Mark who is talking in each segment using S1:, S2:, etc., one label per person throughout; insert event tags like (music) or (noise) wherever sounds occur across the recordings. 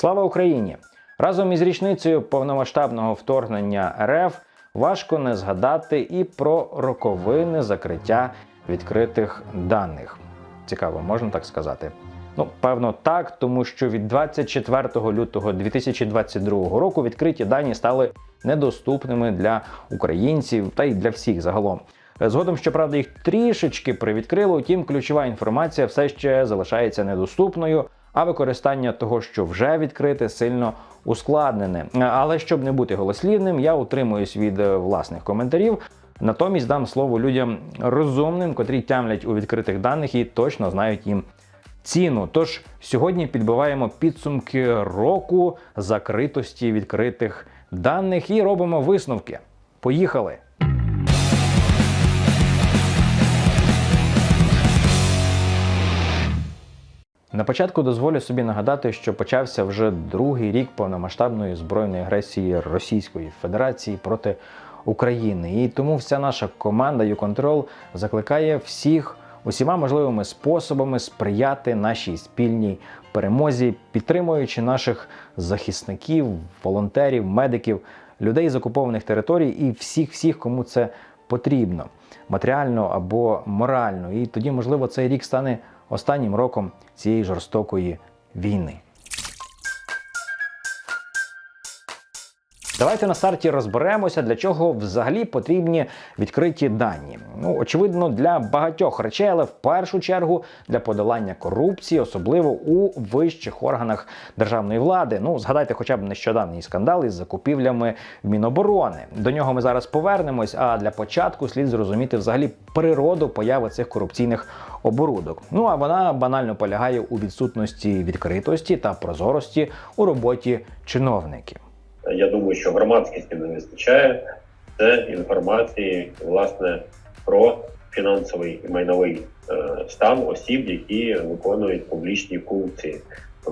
S1: Слава Україні! Разом із річницею повномасштабного вторгнення РФ важко не згадати і про роковини закриття відкритих даних. Цікаво, можна так сказати. Ну, певно, так, тому що від 24 лютого 2022 року відкриті дані стали недоступними для українців та й для всіх загалом. Згодом, щоправда, їх трішечки привідкрило, утім, ключова інформація все ще залишається недоступною, а використання того, що вже відкрите, сильно ускладнене. Але щоб не бути голослівним, я утримуюсь від е, власних коментарів. Натомість дам слово людям розумним, котрі тямлять у відкритих даних і точно знають їм ціну. Тож сьогодні підбиваємо підсумки року закритості відкритих даних і робимо висновки. Поїхали! На початку дозволю собі нагадати, що почався вже другий рік повномасштабної збройної агресії Російської Федерації проти України. І тому вся наша команда YouControl закликає всіх усіма можливими способами сприяти нашій спільній перемозі, підтримуючи наших захисників, волонтерів, медиків, людей з окупованих територій і всіх, всіх, кому це потрібно, матеріально або морально. І тоді, можливо, цей рік стане останнім роком цієї жорстокої війни. Давайте на старті розберемося, для чого взагалі потрібні відкриті дані. Ну, очевидно, для багатьох речей, але в першу чергу для подолання корупції, особливо у вищих органах державної влади. Ну, згадайте, хоча б нещодавній скандал із закупівлями Міноборони. До нього ми зараз повернемось. А для початку слід зрозуміти взагалі природу появи цих корупційних оборудок. Ну а вона банально полягає у відсутності відкритості та прозорості у роботі чиновників.
S2: Я думаю, що громадськості не вистачає. Це інформації власне про фінансовий і майновий е, стан осіб, які виконують публічні функції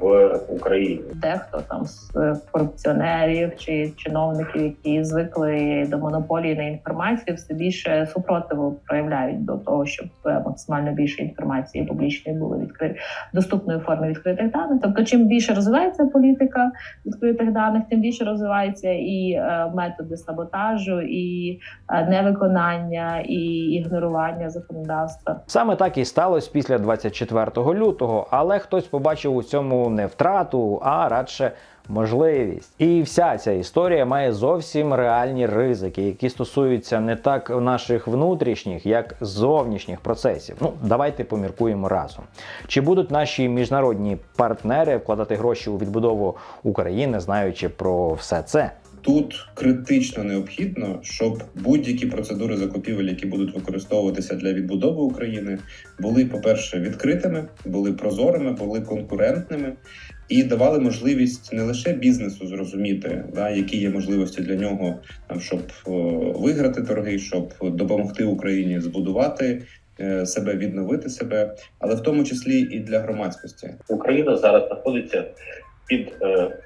S2: в Україні.
S3: дехто там з е, корупціонерів чи чиновників, які звикли до монополії на інформацію, все більше супротиву проявляють до того, щоб е, максимально більше інформації публічної було відкрити доступною в формі відкритих даних. Тобто, чим більше розвивається політика відкритих даних, тим більше розвиваються і е, методи саботажу, і невиконання, і ігнорування законодавства.
S1: Саме так і сталося після 24 лютого, але хтось побачив у цьому не втрату, а радше можливість. І вся ця історія має зовсім реальні ризики, які стосуються не так наших внутрішніх, як зовнішніх процесів. Ну, давайте поміркуємо разом. Чи будуть наші міжнародні партнери вкладати гроші у відбудову України, знаючи про все це?
S4: Тут критично необхідно, щоб будь-які процедури закупівель, які будуть використовуватися для відбудови України, були, по-перше, відкритими, були прозорими, були конкурентними і давали можливість не лише бізнесу зрозуміти, да, які є можливості для нього, там, щоб е, виграти торги, щоб допомогти Україні збудувати е, себе, відновити себе, але в тому числі і для громадськості.
S2: Україна зараз знаходиться під е,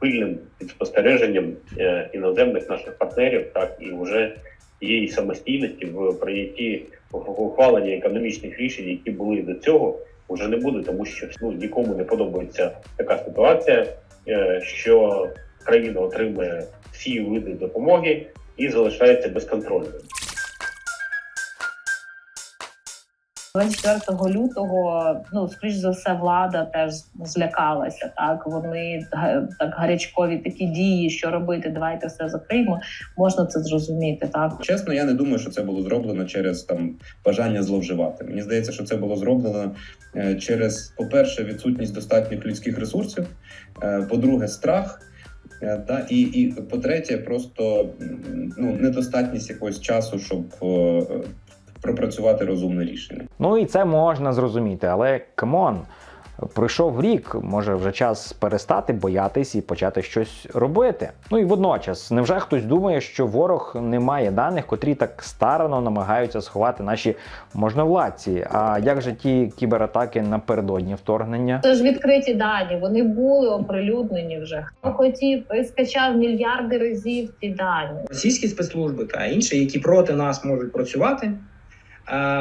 S2: пильним спостереженням е, іноземних наших партнерів, так і вже її самостійності в прийнятті в ухваленні економічних рішень, які були до цього, вже не буде, тому що ну нікому не подобається така ситуація, е, що країна отримує всі види допомоги і залишається безконтрольною.
S3: 24 лютого, ну скоріш за все, влада теж злякалася. Так вони так гарячкові такі дії, що робити, давайте все закриємо. Можна це зрозуміти. Так
S4: Чесно, я не думаю, що це було зроблено через там бажання зловживати. Мені здається, що це було зроблено е, через, по-перше, відсутність достатніх людських ресурсів, е, по-друге, страх. е, Да, і, і по-третє, просто ну недостатність якогось часу, щоб пропрацювати розумне рішення.
S1: Ну і це можна зрозуміти, але камон, пройшов рік, може вже час перестати боятись і почати щось робити. Ну і водночас, невже хтось думає, що ворог не має даних, котрі так старано намагаються сховати наші можновладці? А як же ті кібератаки напередодні вторгнення?
S3: це ж відкриті дані. Вони були оприлюднені вже. Хто хотів скачав мільярди разів ці дані.
S5: російські спецслужби та інші, які проти нас можуть працювати,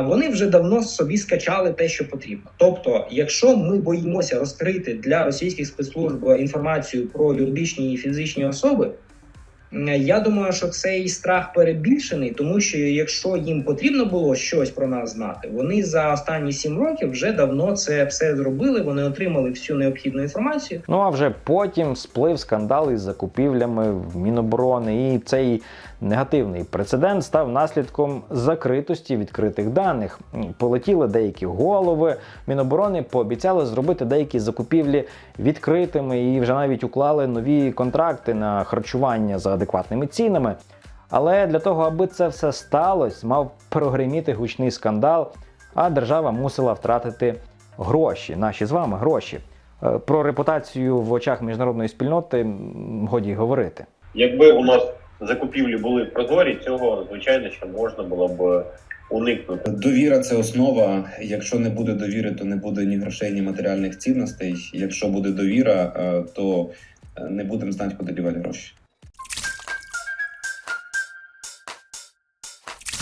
S5: вони вже давно собі скачали те, що потрібно. Тобто, якщо ми боїмося розкрити для російських спецслужб інформацію про юридичні і фізичні особи, я думаю, що цей страх перебільшений, тому що якщо їм потрібно було щось про нас знати, вони за останні сім років вже давно це все зробили. Вони отримали всю необхідну інформацію.
S1: Ну а вже потім сплив скандал із закупівлями в Міноборони, і цей негативний прецедент став наслідком закритості відкритих даних. Полетіли деякі голови. Міноборони пообіцяли зробити деякі закупівлі відкритими і вже навіть уклали нові контракти на харчування за адекватними цінами. Але для того, аби це все сталося, мав прогреміти гучний скандал, а держава мусила втратити гроші, наші з вами гроші. Е, Про репутацію в очах міжнародної спільноти годі говорити.
S2: Якби у нас закупівлі були прозорі, цього звичайно що можна було б уникнути.
S4: Довіра це основа. Якщо не буде довіри, то не буде ні грошей, ні матеріальних цінностей. Якщо буде довіра, е, то е, не будемо знати, куди дівати гроші.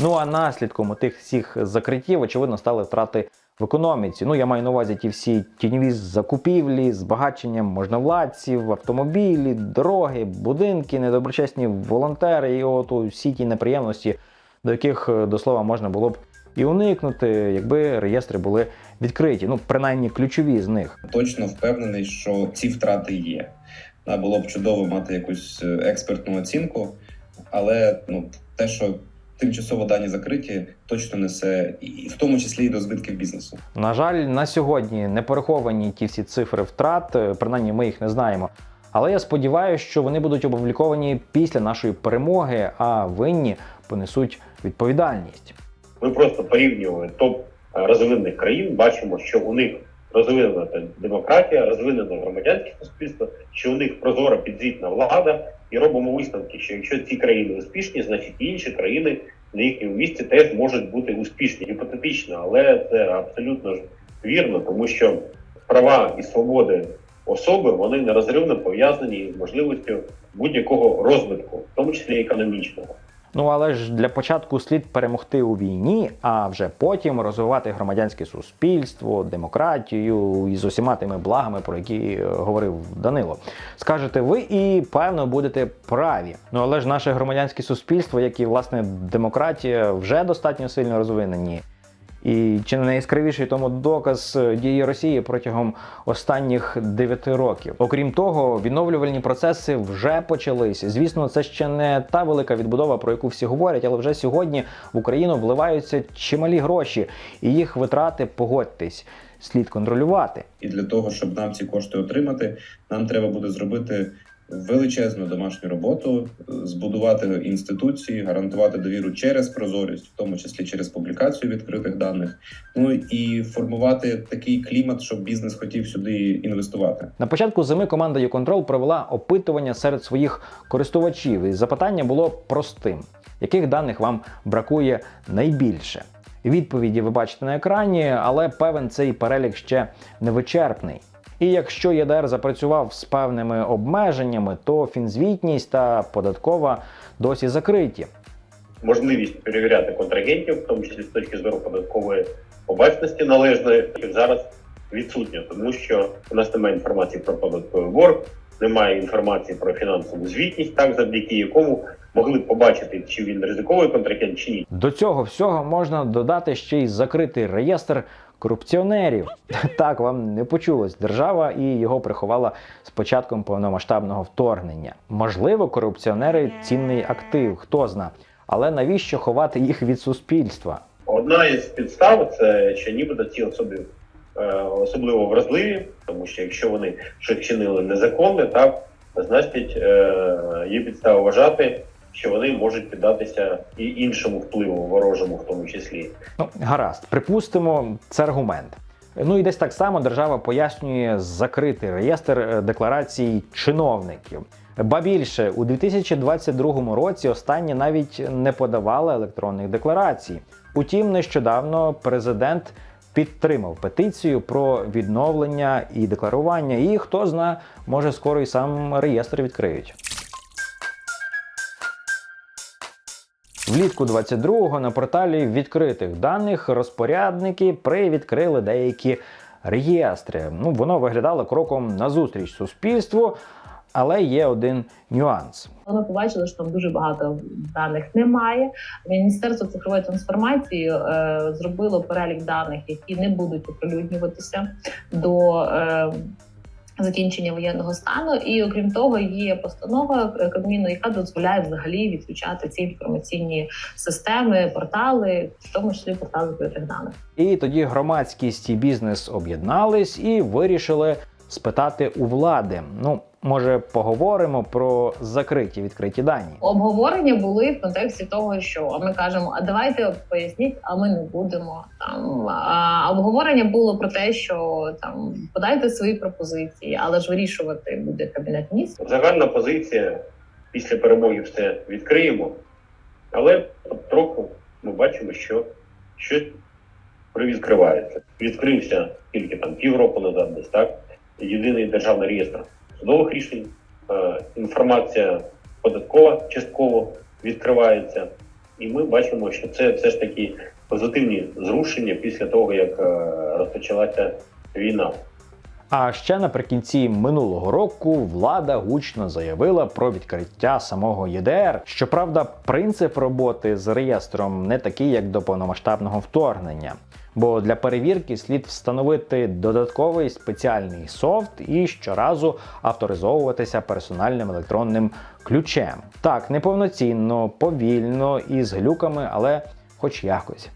S1: Ну а наслідком тих всіх закриттів, очевидно, стали втрати в економіці. Ну я маю на увазі ті всі тіньові закупівлі, збагачення можновладців, автомобілі, дороги, будинки, недоброчесні волонтери і от усі ті неприємності, до яких е, до слова можна було б і уникнути, якби реєстри були відкриті. Ну принаймні ключові з них.
S4: Точно впевнений, що ці втрати є. А було б чудово мати якусь е, експертну оцінку, але ну те, що тимчасово дані закриті, точно несе і в тому числі і до збитків бізнесу.
S1: На жаль, на сьогодні не пораховані ті всі цифри втрат, е, принаймні ми їх не знаємо. Але я сподіваюся, що вони будуть опубліковані після нашої перемоги, а винні понесуть відповідальність.
S2: Ми просто порівнювали топ е, розвинених країн, бачимо, що у них розвинена демократія, розвинене громадянське суспільство, що у них прозора підзвітна влада, і робимо висновки, що якщо ці країни успішні, значить інші країни на їхньому місці теж можуть бути успішні. Гіпотетично, але це абсолютно ж вірно, тому що права і свободи особи вони нерозривно пов'язані з можливістю будь-якого розвитку, в тому числі економічного.
S1: Ну але ж для початку слід перемогти у війні, а вже потім розвивати громадянське суспільство, демократію і з усіма тими благами, про які е, говорив Данило. Скажете ви і певно будете праві. Ну але ж наше громадянське суспільство, як і власне демократія, вже достатньо сильно розвинені. І чи не найяскравіший тому доказ дії Росії протягом останніх 9 років. Окрім того, відновлювальні процеси вже почалися. Звісно, це ще не та велика відбудова, про яку всі говорять, але вже сьогодні в Україну вливаються чималі гроші, і їх витрати, погодьтесь, слід контролювати.
S4: І для того, щоб нам ці кошти отримати, нам треба буде зробити величезну домашню роботу, збудувати інституції, гарантувати довіру через прозорість, в тому числі через публікацію відкритих даних. Ну і формувати такий клімат, щоб бізнес хотів сюди інвестувати.
S1: На початку зими команда YouControl провела опитування серед своїх користувачів, і запитання було простим: яких даних вам бракує найбільше? Відповіді ви бачите на екрані, але певен цей перелік ще не вичерпний. І якщо ЄДР запрацював з певними обмеженнями, то фінзвітність та податкова досі закриті.
S2: можливість перевіряти контрагентів, в тому числі з точки зору податкової обачності належної, зараз відсутня, тому що у нас немає інформації про податковий борг, немає інформації про фінансову звітність, так завдяки якому могли б побачити, чи він ризиковий контрагент, чи ні.
S1: До цього всього можна додати ще й закритий реєстр корупціонерів. (laughs) Так вам не почулось. Держава і його приховала з початком повномасштабного вторгнення. Можливо, корупціонери цінний актив, хто зна. Але навіщо ховати їх від суспільства?
S2: Одна із підстав це що нібито ці особи е, особливо вразливі, тому що якщо вони щось чинили незаконне, так значить е, є підстава вважати, що вони можуть піддатися і іншому впливу, ворожому в тому числі.
S1: Ну, гаразд, припустимо, це аргумент. Ну і десь так само держава пояснює закритий реєстр е, декларацій чиновників. Ба більше у 2022 році останні навіть не подавали електронних декларацій. Утім, нещодавно президент підтримав петицію про відновлення і декларування. І хто зна, може скоро і сам реєстр відкриють. Влітку 22-го на порталі відкритих даних розпорядники привідкрили деякі реєстри. Ну, воно виглядало кроком назустріч суспільству, але є один нюанс.
S3: Ми побачили, що там дуже багато даних немає. Міністерство цифрової трансформації е, зробило перелік даних, які не будуть оприлюднюватися до е, закінчення воєнного стану. І окрім того, є постанова Кабміну, яка дозволяє взагалі відключати ці інформаційні системи, портали, в тому числі портали відкритих даних.
S1: І тоді громадськість і бізнес об'єднались і вирішили спитати у влади. Ну, може, поговоримо про закриті відкриті дані.
S3: Обговорення були в контексті того, що а ми кажемо, а давайте поясніть, а ми не будемо. Там а обговорення було про те, що там подайте свої пропозиції, але ж вирішувати буде кабінет міністрів.
S2: Загальна позиція після перемоги все відкриємо, але трохи ми бачимо, що щось привідкривається. Відкрився тільки там півроку назад, десь так. Єдиний державний реєстр судових рішень, е, інформація податкова частково відкривається, і ми бачимо, що це все ж таки позитивні зрушення після того, як е, розпочалася війна.
S1: А ще наприкінці минулого року влада гучно заявила про відкриття самого ЄДР. Щоправда, принцип роботи з реєстром не такий, як до повномасштабного вторгнення. Бо для перевірки слід встановити додатковий спеціальний софт і щоразу авторизовуватися персональним електронним ключем. Так, неповноцінно, повільно і з глюками, але хоч якось.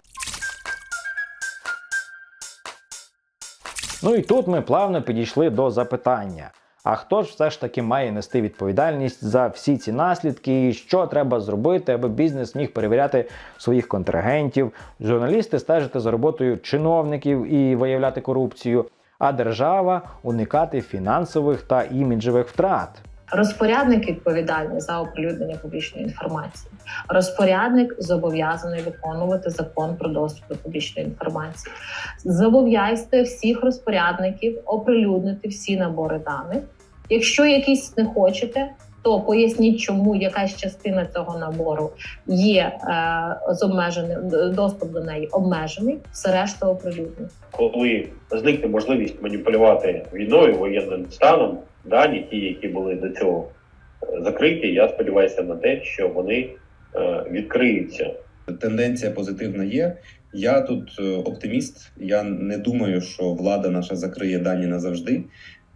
S1: Ну і тут ми плавно підійшли до запитання: а хто ж все ж таки має нести відповідальність за всі ці наслідки, і що треба зробити, аби бізнес міг перевіряти своїх контрагентів, журналісти стежити за роботою чиновників і виявляти корупцію, а держава уникати фінансових та іміджевих втрат.
S3: Розпорядник відповідальний за оприлюднення публічної інформації. Розпорядник зобов'язаний виконувати закон про доступ до публічної інформації. Зобов'язьте всіх розпорядників оприлюднити всі набори даних. Якщо якісь не хочете, то поясніть, чому якась частина цього набору є е, з обмеженим доступ до неї обмежений, все решта оприлюднить.
S2: коли зникне можливість маніпулювати війною, воєнним станом, дані, ті, які були до цього е, закриті, я сподіваюся на те, що вони е, відкриються.
S4: Тенденція позитивна є. Я тут е, оптиміст. Я не думаю, що влада наша закриє дані назавжди.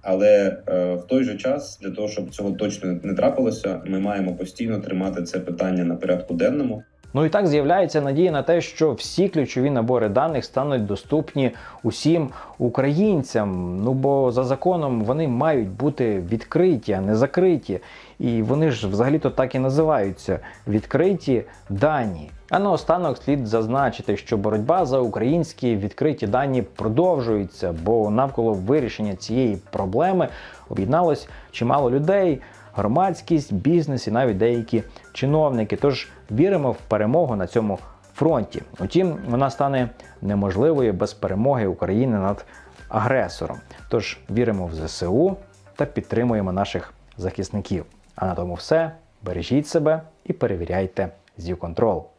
S4: Але е, в той же час, для того, щоб цього точно не трапилося, ми маємо постійно тримати це питання на порядку денному.
S1: Ну і так з'являється надія на те, що всі ключові набори даних стануть доступні усім українцям. Ну бо за законом вони мають бути відкриті, а не закриті. І вони ж взагалі-то так і називаються відкриті дані. А наостанок слід зазначити, що боротьба за українські відкриті дані продовжується, бо навколо вирішення цієї проблеми об'єдналось чимало людей, громадськість, бізнес і навіть деякі чиновники. Тож віримо в перемогу на цьому фронті. Утім, вона стане неможливою без перемоги України над агресором. Тож віримо в ЗСУ та підтримуємо наших захисників. А на тому все. Бережіть себе і перевіряйте ZUControl.